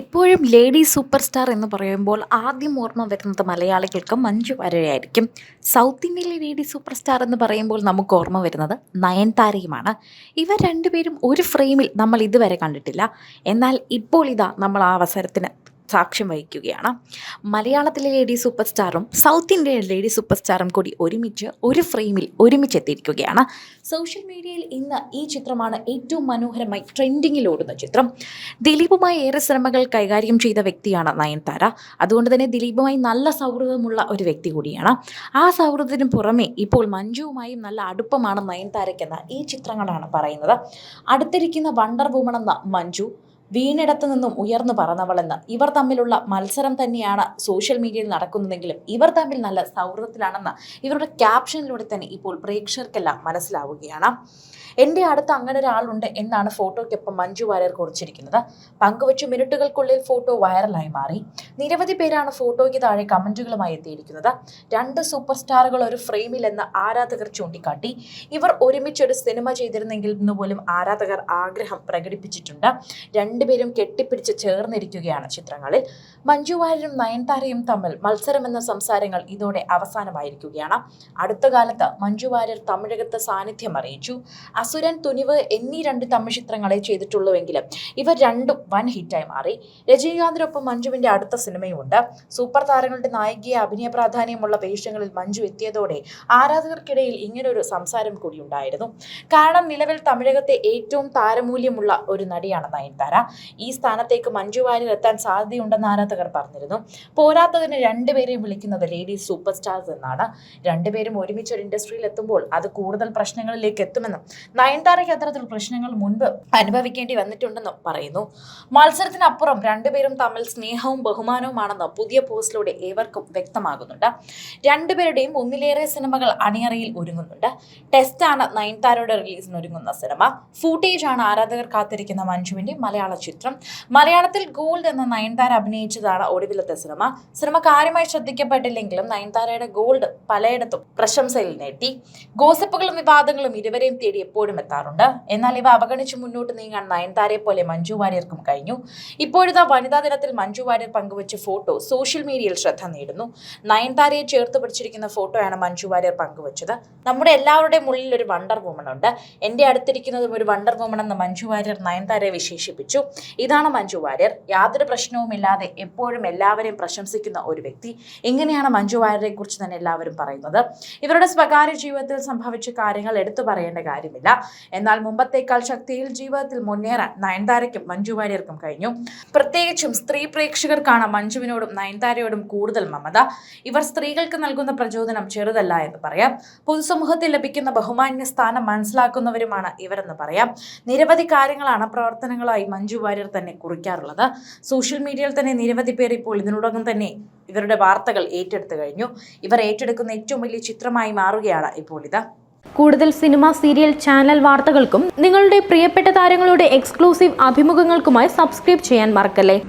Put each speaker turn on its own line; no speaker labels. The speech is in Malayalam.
ഇപ്പോഴും ലേഡി സൂപ്പർ സ്റ്റാർ എന്ന് പറയുമ്പോൾ ആദ്യം ഓർമ്മ വരുന്നത് മലയാളികൾക്ക് മഞ്ജു വാര്യരായിരിക്കും. സൗത്ത് ഇന്ത്യയിലെ ലേഡി സൂപ്പർ സ്റ്റാർ എന്ന് പറയുമ്പോൾ നമുക്ക് ഓർമ്മ വരുന്നത് നയൻതാരയുമാണ്. ഇവർ രണ്ടുപേരും ഒരു ഫ്രെയിമിൽ നമ്മൾ ഇതുവരെ കണ്ടിട്ടില്ല. എന്നാൽ ഇപ്പോൾ ഇതാ നമ്മൾ ആ അവസരത്തിന് സാക്ഷ്യം വഹിക്കുകയാണ്. മലയാളത്തിലെ ലേഡി സൂപ്പർ സ്റ്റാറും സൗത്ത് ഇന്ത്യയിലെ ലേഡി സൂപ്പർ സ്റ്റാറും കൂടി ഒരുമിച്ച് ഒരു ഫ്രെയിമിൽ ഒരുമിച്ച് എത്തിയിരിക്കുകയാണ് സോഷ്യൽ മീഡിയയിൽ ഇന്ന് ഈ ചിത്രമാണ് ഏറ്റവും മനോഹരമായി ട്രെൻഡിങ്ങിൽ ഓടുന്ന ചിത്രം. ദിലീപുമായി ഏറെ സിനിമകൾ കൈകാര്യം ചെയ്ത വ്യക്തിയാണ് നയൻതാര. അതുകൊണ്ട് തന്നെ ദിലീപുമായി നല്ല സൗഹൃദമുള്ള ഒരു വ്യക്തി കൂടിയാണ്. ആ സൗഹൃദത്തിന് പുറമെ ഇപ്പോൾ മഞ്ജുവുമായും നല്ല അടുപ്പമാണ് നയൻതാരയ്ക്കെന്ന ഈ ചിത്രങ്ങളാണ് പറയുന്നത്. അടുത്തിരിക്കുന്ന വണ്ടർ വുമൺ എന്ന മഞ്ജു വീണിടത്തു നിന്നും ഉയർന്നു പറന്നവളെന്ന്. ഇവർ തമ്മിലുള്ള മത്സരം തന്നെയാണ് സോഷ്യൽ മീഡിയയിൽ നടക്കുന്നതെങ്കിലും ഇവർ തമ്മിൽ നല്ല സൗഹൃദത്തിലാണെന്ന് ഇവരുടെ ക്യാപ്ഷനിലൂടെ തന്നെ ഇപ്പോൾ പ്രേക്ഷകർക്കെല്ലാം മനസ്സിലാവുകയാണ്. എന്റെ അടുത്ത് അങ്ങനെ ഒരാളുണ്ട് എന്നാണ് ഫോട്ടോയ്ക്കൊപ്പം മഞ്ജു വാര്യർ കുറിച്ചിരിക്കുന്നത്. പങ്കുവച്ച മിനിറ്റുകൾക്കുള്ളിൽ ഫോട്ടോ വൈറലായി മാറി. നിരവധി പേരാണ് ഫോട്ടോയ്ക്ക് താഴെ കമന്റുകളുമായി എത്തിയിരിക്കുന്നത്. രണ്ട് സൂപ്പർ സ്റ്റാറുകൾ ഒരു ഫ്രെയിമിൽ എന്ന് ആരാധകർ ചൂണ്ടിക്കാട്ടി. ഇവർ ഒരുമിച്ചൊരു സിനിമ ചെയ്തിരുന്നെങ്കിൽ എന്ന് പോലും ആരാധകർ ആഗ്രഹം പ്രകടിപ്പിച്ചിട്ടുണ്ട്. രണ്ടുപേരും കെട്ടിപ്പിടിച്ച് ചേർന്നിരിക്കുകയാണ് ചിത്രങ്ങളിൽ. മഞ്ജു വാര്യരും നയൻതാരയും തമ്മിൽ മത്സരമെന്ന സംസാരങ്ങൾ ഇതോടെ അവസാനമായിരിക്കുകയാണ്. അടുത്ത കാലത്ത് മഞ്ജു വാര്യർ തമിഴകത്ത് സാന്നിധ്യം അറിയിച്ചു. അസുരൻ തുനിവ് എന്നീ രണ്ട് തമിഴ് ചിത്രങ്ങളെ ചെയ്തിട്ടുള്ളൂവെങ്കിലും ഇവർ രണ്ടും വൻ ഹിറ്റായി മാറി. രജനീകാന്തിനൊപ്പം മഞ്ജുവിന്റെ അടുത്ത സിനിമയുമുണ്ട്. സൂപ്പർ താരങ്ങളുടെ നായികയെ അഭിനയ പ്രാധാന്യമുള്ള വേഷങ്ങളിൽ മഞ്ജു എത്തിയതോടെ ആരാധകർക്കിടയിൽ ഇങ്ങനൊരു സംസാരം കൂടി ഉണ്ടായിരുന്നു. കാരണം നിലവിൽ തമിഴകത്തെ ഏറ്റവും താരമൂല്യമുള്ള ഒരു നടിയാണ് നയൻതാര. ഈ സ്ഥാനത്തേക്ക് മഞ്ജു വാര്യർ എത്താൻ സാധ്യതയുണ്ടെന്ന് ആരാധകർ പറഞ്ഞിരുന്നു. പോരാത്തതിന് രണ്ടുപേരെയും വിളിക്കുന്നത് ലേഡീസ് സൂപ്പർ സ്റ്റാർസ് എന്നാണ്. രണ്ടുപേരും ഒരുമിച്ച് ഒരു ഇൻഡസ്ട്രിയിൽ എത്തുമ്പോൾ അത് കൂടുതൽ പ്രശ്നങ്ങളിലേക്ക് എത്തുമെന്നും നയൻതാരയ്ക്ക് അത്തരത്തിൽ പ്രശ്നങ്ങൾ മുൻപ് അനുഭവിക്കേണ്ടി വന്നിട്ടുണ്ടെന്നും പറയുന്നു. മത്സരത്തിനപ്പുറം രണ്ടുപേരും തമ്മിൽ സ്നേഹവും ബഹുമാനവുമാണെന്ന് പുതിയ പോസ്റ്റിലൂടെ ഏവർക്കും വ്യക്തമാകുന്നുണ്ട്. രണ്ടുപേരുടെയും ഒന്നിലേറെ സിനിമകൾ അണിയറയിൽ ഒരുങ്ങുന്നുണ്ട്. ടെസ്റ്റാണ് നയൻതാരയുടെ റിലീസിന് ഒരുങ്ങുന്ന സിനിമ. ഫൂട്ടേജ് ആണ് ആരാധകർ കാത്തിരിക്കുന്ന മഞ്ജുവിന്റെ മലയാള ചിത്രം. മലയാളത്തിൽ ഗോൾഡ് എന്ന നയൻതാര അഭിനയിച്ചതാണ് ഒടുവിലത്തെ സിനിമ. സിനിമ കാര്യമായി ശ്രദ്ധിക്കപ്പെട്ടില്ലെങ്കിലും നയൻതാരയുടെ ഗോൾഡ് പലയിടത്തും പ്രശംസയിൽ നേടി ഗോസിപ്പുകളും വിവാദങ്ങളും ഇരുവരെയും തേടി എപ്പോഴും എത്താറുണ്ട്. എന്നാൽ ഇവ അവഗണിച്ച് മുന്നോട്ട് നീങ്ങാൻ നയൻതാരയെ പോലെ മഞ്ജു വാര്യർക്കും കഴിഞ്ഞു. ഇപ്പോഴത്തെ വനിതാ ദിനത്തിൽ മഞ്ജു വാര്യർ പങ്കുവച്ച ഫോട്ടോ സോഷ്യൽ മീഡിയയിൽ ശ്രദ്ധ നേടുന്നു. നയൻതാരയെ ചേർത്ത് പിടിച്ചിരിക്കുന്ന ഫോട്ടോയാണ് മഞ്ജു വാര്യർ പങ്കുവച്ചത്. നമ്മുടെ എല്ലാവരുടെയും ഉള്ളിൽ ഒരു വണ്ടർ വുമൺ ഉണ്ട്. എന്റെ അടുത്തിരിക്കുന്നതും ഒരു വണ്ടർ വുമൺ എന്ന് മഞ്ജു വാര്യർ നയൻതാരയെ വിശേഷിപ്പിച്ചു. ഇതാണ് മഞ്ജു വാര്യർ. യാതൊരു പ്രശ്നവുമില്ലാതെ എപ്പോഴും എല്ലാവരെയും പ്രശംസിക്കുന്ന ഒരു വ്യക്തി. എങ്ങനെയാണ് മഞ്ജു വാര്യരെ കുറിച്ച് തന്നെ എല്ലാവരും പറയുന്നത്. ഇവരുടെ സ്വകാര്യ ജീവിതത്തിൽ സംഭവിച്ച കാര്യങ്ങൾ എടുത്തു പറയേണ്ട കാര്യമില്ല. എന്നാൽ മുമ്പത്തേക്കാൾ ശക്തിയിൽ ജീവിതത്തിൽ മുന്നേറാൻ നയൻതാരയ്ക്കും മഞ്ജു വാര്യർക്കും കഴിഞ്ഞു. പ്രത്യേകിച്ചും സ്ത്രീ പ്രേക്ഷകർക്കാണ് മഞ്ജുവിനോടും നയൻതാരയോടും കൂടുതൽ മമത. ഇവർ സ്ത്രീകൾക്ക് നൽകുന്ന പ്രചോദനം ചെറുതല്ല എന്ന് പറയാം. പൊതുസമൂഹത്തിൽ ലഭിക്കുന്ന ബഹുമാന്യ സ്ഥാനം മനസ്സിലാക്കുന്നവരുമാണ് ഇവരെന്ന് പറയാം. നിരവധി കാര്യങ്ങളാണ് പ്രവർത്തനങ്ങളായി വാര്യർ തന്നെ കുറിക്കാറുള്ളത്. സോഷ്യൽ മീഡിയയിൽ തന്നെ നിരവധി പേർ ഇപ്പോൾ ഇതിനോടകം തന്നെ ഇവരുടെ വാർത്തകൾ ഏറ്റെടുത്തു കഴിഞ്ഞു. ഇവർ ഏറ്റെടുക്കുന്ന ഏറ്റവും വലിയ ചിത്രമായി മാറുകയാണ് ഇപ്പോൾ ഇത്.
കൂടുതൽ സിനിമ സീരിയൽ ചാനൽ വാർത്തകൾക്കും നിങ്ങളുടെ പ്രിയപ്പെട്ട താരങ്ങളുടെ എക്സ്ക്ലൂസീവ് അഭിമുഖങ്ങൾക്കുമായി സബ്സ്ക്രൈബ് ചെയ്യാൻ മറക്കല്ലേ?